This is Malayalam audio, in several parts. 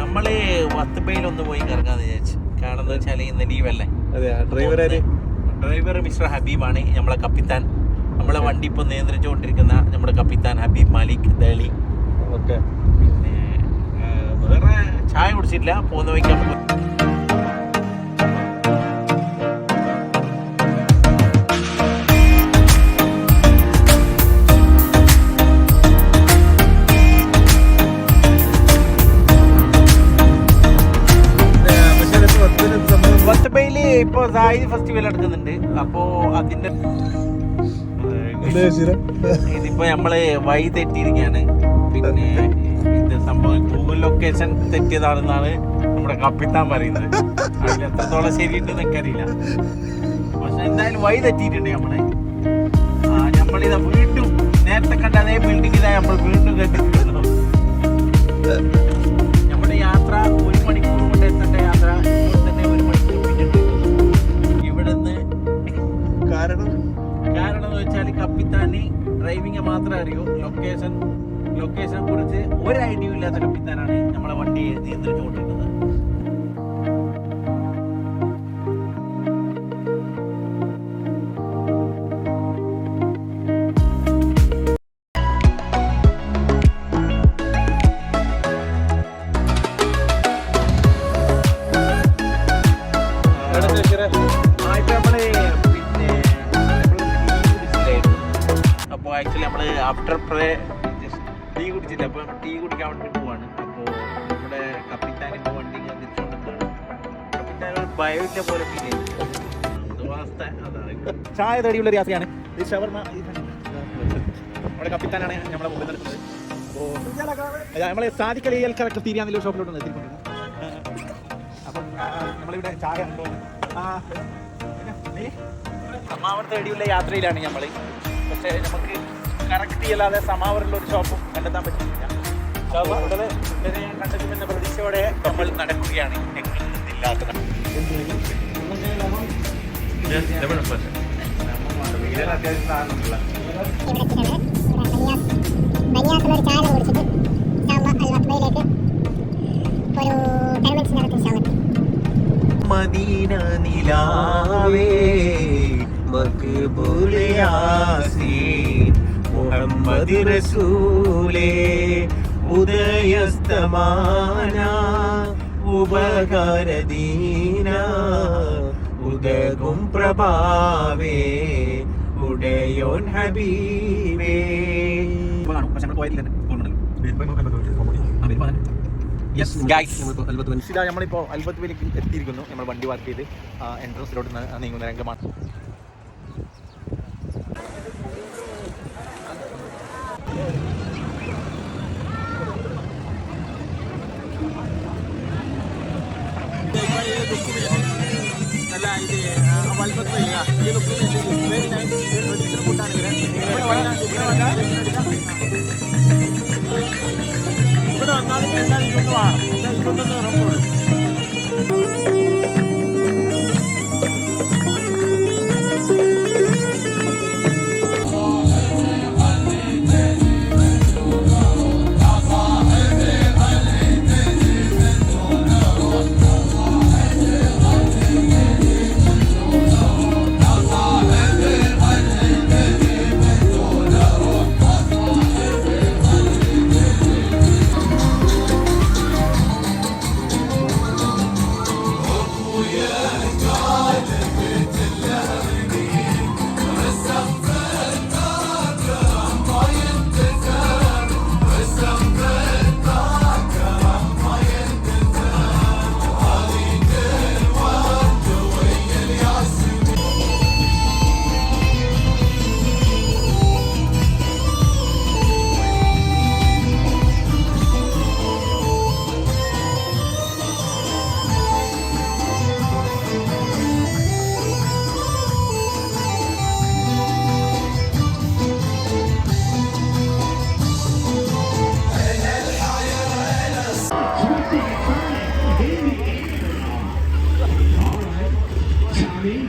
നമ്മൾ വത്തുബയിൽ ഒന്ന് പോയി കറങ്ങാന്ന് വിചാരിച്ചു. കാരണം എന്താ വെച്ചാൽ ഇന്ന് ലീവല്ലേ ഡ്രൈവർ മിസ്റ്റർ ഹബീബാണ് നമ്മളെ കപ്പിത്താൻ. നമ്മളെ വണ്ടി ഇപ്പൊ നിയന്ത്രിച്ചുകൊണ്ടിരിക്കുന്ന നമ്മുടെ കപ്പിത്താൻ ഹബീബ് മാലിക് ദളി. പിന്നെ വേറെ ചായ കുടിച്ചിട്ടില്ല. പോകുന്ന വഴിക്ക് വത്തുബയിൽ ഫെസ്റ്റിവൽ നടക്കുന്നുണ്ട്. അപ്പോ അതിന്റെ ഇതിപ്പോ നമ്മൾ വഴി തെറ്റിയിരിക്കുകയാണ്. പിന്നെ ഇത് സംഭവം ഗൂഗിൾ ലൊക്കേഷൻ തെറ്റിയതാണെന്നാണ് നമ്മുടെ കപ്പിത്താൻ പറയുന്നത്. അതിൽ എത്രത്തോളം ശരിയുണ്ടെന്ന് എനിക്കറിയില്ല. പക്ഷെ എന്തായാലും വഴി തെറ്റിയിട്ടുണ്ട് നമ്മളെ. ആ, നമ്മളിതാ വീണ്ടും നേരത്തെ കണ്ട അതേ ബിൽഡിംഗ് ഇതാ നമ്മൾ വീണ്ടും കണ്ടിരിക്കുന്നു കുറിച്ച് ഒരു ഐഡിയ ഇല്ലാത്ത കപ്പിത്താനാണ് നമ്മളെ വണ്ടി കുടിച്ചില്ലായിരുന്നു. അപ്പൊ ആക്ച്വലി നമ്മൾ ആഫ്റ്റർ പ്രേ ടീ പോവാണ്. അപ്പോ നമ്മുടെ കപ്പിത്താൻ ഇപ്പൊ വണ്ടി ഇങ്ങനെ തിരിച്ചുകൊണ്ടിരിക്കുകയാണ് കപ്പിത്താൻ ഒരു ഭയമില്ല പോലെ ഫീൽ ചെയ്യുന്നു അവസ്ഥ അതാണ് ചായ തടിയുള്ള ഒരു യാത്രയാണ്. ഈ ഷവർമ നമ്മുടെ കപ്പിത്താനാണ് നമ്മളെ മുമ്പിൽ നടക്കുന്നത് അപ്പോൾ നമ്മളെ സാധിക്കലിയൽ കറക്റ്റ് തീരാന്നുള്ള ഷോപ്പിലോട്ട് എത്തിക്കൊണ്ടിരുന്നത് അപ്പം നമ്മളിവിടെ ചായ ഉണ്ടോ? ആ? സമാവർ തേടിയുള്ള യാത്രയിലാണ് നമ്മൾ പക്ഷേ നമുക്ക് കറക്റ്റ് ചെയ്യല്ലാതെ സമാവരുള്ള ഒരു ഷോപ്പും കണ്ടെത്താൻ പറ്റിയില്ല ഇവിടെ ഞാൻ കണ്ടെത്തുമെന്ന പ്രതീക്ഷയോടെ നമ്മൾ നടക്കുകയാണ്. അത്യാവശ്യം സാധനമുണ്ടല്ലോ ബനിയാസിലൊരു ചായ കുടിച്ചിട്ട് അൽവത്മയിലേക്ക് ഒരു ടെൻ മിനിറ്റ്സ് മദീന നിലാവേ മക്ബൂൽ മുഹമ്മദ് റസൂലേ. ഉദയസ്തമാന ഉപകാരദീന ഉദകും പ്രഭാവേ ഉടയോൻ ഹബീവേ നമ്മളിപ്പോൾ അൽബത്തുവിലേക്ക് എത്തിയിരിക്കുന്നു. നമ്മൾ വണ്ടി പാർക്ക് ചെയ്ത് എൻട്രൻസിലോട്ട് നീങ്ങുന്ന രംഗമാണ്. ഇവിടെ വന്നാലും കഴിഞ്ഞാൽ ഇതൊന്നും വേണം ഇതൊന്നും ഉറപ്പുള്ളൂ terrifying.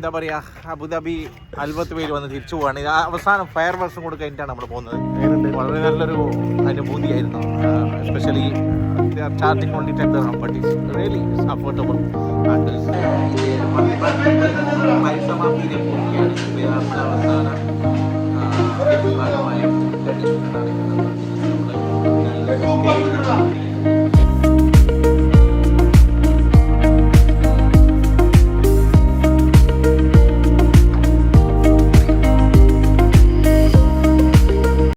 എന്താ പറയാ അബുദാബി അൽബത്ത് പേര് വന്ന് തിരിച്ചു പോവാണ്. ഇത് അവസാനം ഫയർ വർഷം കൂടെ കഴിഞ്ഞിട്ടാണ് നമ്മൾ പോകുന്നത്. വളരെ നല്ലൊരു അനുഭൂതിയായിരുന്നു. Especially charging only ten but it's really affordable and പരിസമാപ്തിയിലെ പൂർത്തിയാണ് ഇത് നമ്മുടെ അവസാന ആ, ഭാഗമായ